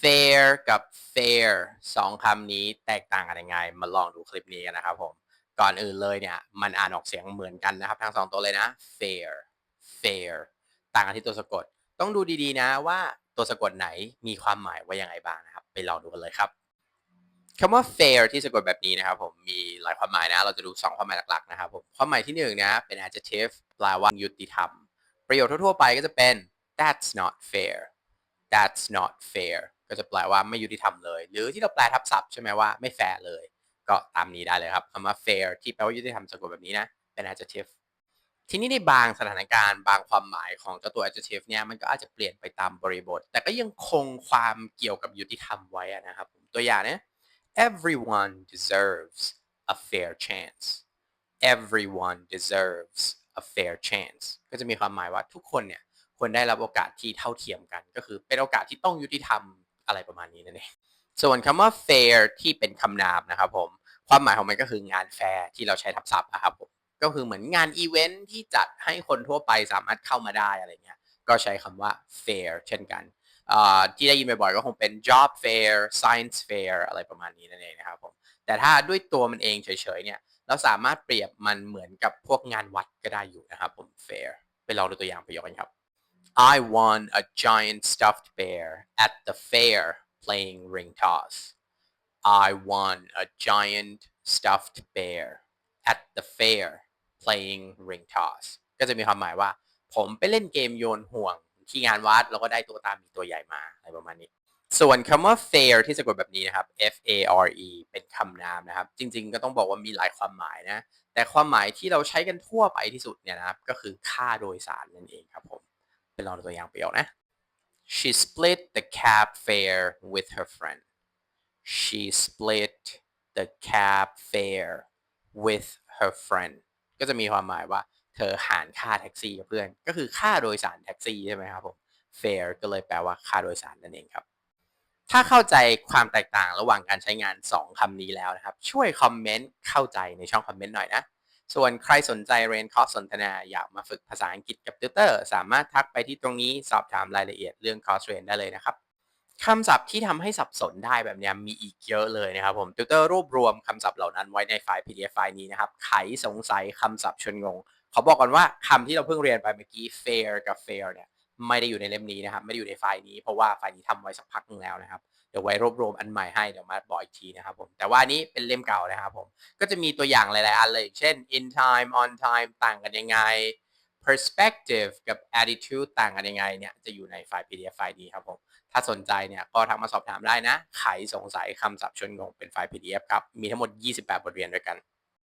fair กับ fair สองคำนี้แตกต่างกันยังไง มาลองดูคลิปนี้กันนะครับผม ก่อนอื่นเลยเนี่ย มันอ่านออกเสียงเหมือนกันนะครับ ทั้งสองตัวเลยนะ fair fair ต่างกันที่ตัวสะกด ต้องดูดีๆนะว่าตัวสะกดไหนมีความหมายว่ายังไงบ้างนะครับ ไปลองดูกันเลยครับคำว่า fair ที่สะกดแบบนี้นะครับผมมีหลายความหมายนะ เราจะดู 2 ความหมายหลักๆนะครับผมความหมายที่หนึ่งนะเป็น adjective แปลว่ายุติธรรม ประโยคทั่วๆไปก็จะเป็น that's not fair that's not fair ก็จะแปลว่าไม่ยุติธรรมเลย หรือที่เราแปลทับศัพท์ใช่ไหมว่าไม่แฟร์เลย ก็ตามนี้ได้เลยครับคำว่า fair ที่แปลว่ายุติธรรมสะกดแบบนี้นะ เป็น adjective ทีนี้ในบางสถานการณ์บางความหมายของเจ้าตัว adjective เนี่ยมันก็อาจจะเปลี่ยนไปตามบริบท แต่ก็ยังคงความเกี่ยวกับยุติธรรมไว้นะครับตัวอย่างนะ everyone deserves a fair chance everyone deserves a fair chance ก็จะมีความหมายว่าทุกคนเนี่ยควรได้รับโอกาสที่เท่าเทียมกัน ก็คือเป็นโอกาสที่ต้องยุติธรรม อะไรประมาณนี้นั่นเองส่วนคำว่า fair ที่เป็นคำนามนะครับผมความหมายของมันก็คืองานแฟร์ที่เราใช้ทับศัพท์นะครับผมก็คือเหมือนงานอีเวนท์ที่จัดให้คนทั่วไปสามารถเข้ามาได้อะไรเงี้ยก็ใช้คำว่า fair เช่นกันที่ได้ยินบ่อยๆก็คงเป็น job fair science fair อะไรประมาณนี้นั่นเองนะครับผมแต่ถ้าด้วยตัวมันเองเฉยๆเนี่ยเราสามารถเปรียบมันเหมือนกับพวกงานวัดก็ได้อยู่นะครับผม fair ไปลองดูตัวอย่างประโยคกันครับ I won a giant stuffed bear at the fair playing ring toss I won a giant stuffed bear at the fair playing ring toss ก็จะมีความหมายว่า ผมไปเล่นเกมโยนห่วงที่งานวัดแล้วก็ได้ตัวตามีตัวใหญ่มาอะไรประมาณนี้ ส่วนคำว่า fair ที่สะกดแบบนี้นะครับ F A R E เป็นคำนามนะครับ จริงๆก็ต้องบอกว่ามีหลายความหมายนะ แต่ความหมายที่เราใช้กันทั่วไปที่สุดเนี่ยนะครับ ก็คือค่าโดยสารนั่นเองครับผม ลองดูตัวอย่างประโยคนะ she split the cab fare with her friend she split the cab fare with her friend ก็จะมีความหมายว่า เธอหารค่าแท็กซี่กับเพื่อน ก็คือค่าโดยสารแท็กซี่ใช่ไหมครับผม fare ก็เลยแปลว่าค่าโดยสารนั่นเองครับ ถ้าเข้าใจความแตกต่างระหว่างการใช้งาน 2คำนี้แล้วนะครับ ช่วยคอมเมนต์เข้าใจในช่องคอมเมนต์หน่อยนะ ส่วนใครสนใจเรียนคอร์สสนทนาอยากมาฝึกภาษาอังกฤษกับติวเตอร์ สามารถทักไปที่ตรงนี้สอบถามรายละเอียดเรื่องคอร์สเรียนได้เลยนะครับคำศัพท์ที่ทำให้สับสนได้แบบนี้มีอีกเยอะเลยนะครับผมติวเตอร์รวบรวมคำศัพท์เหล่านั้นไว้ในไฟล์ PDF ไฟล์นี้นะครับไขสงสัยคำศัพท์ชนงงเขาบอกก่อนว่าคำที่เราเพิ่งเรียนไปเมื่อกี้ fair กับ fair เนี่ย ไม่ได้อยู่ในเล่มนี้นะครับ ไม่ได้อยู่ในไฟล์นี้เพราะว่าไฟล์นี้ทำไว้สักพักนึงแล้วนะครับเดี๋ยวไว้รวบรวมอันใหม่ให้เดี๋ยวมาบอกอีกทีนะครับผมแต่ว่านี้เป็นเล่มเก่านะครับผมก็จะมีตัวอย่างหลาย ๆ อันเลย เช่น in time on time ต่างกันยังไง perspective กับ attitude ต่างกันยังไงเนี่ยจะอยู่ในไฟล์ PDF ไฟล์นี้ครับผมถ้าสนใจเนี่ยก็ทักมาสอบถามได้นะไขสงสัยคำศัพท์ชนงงเป็นไฟล์ PDF ครับมีทั้งหมด 28 บทเรียนด้วยกัน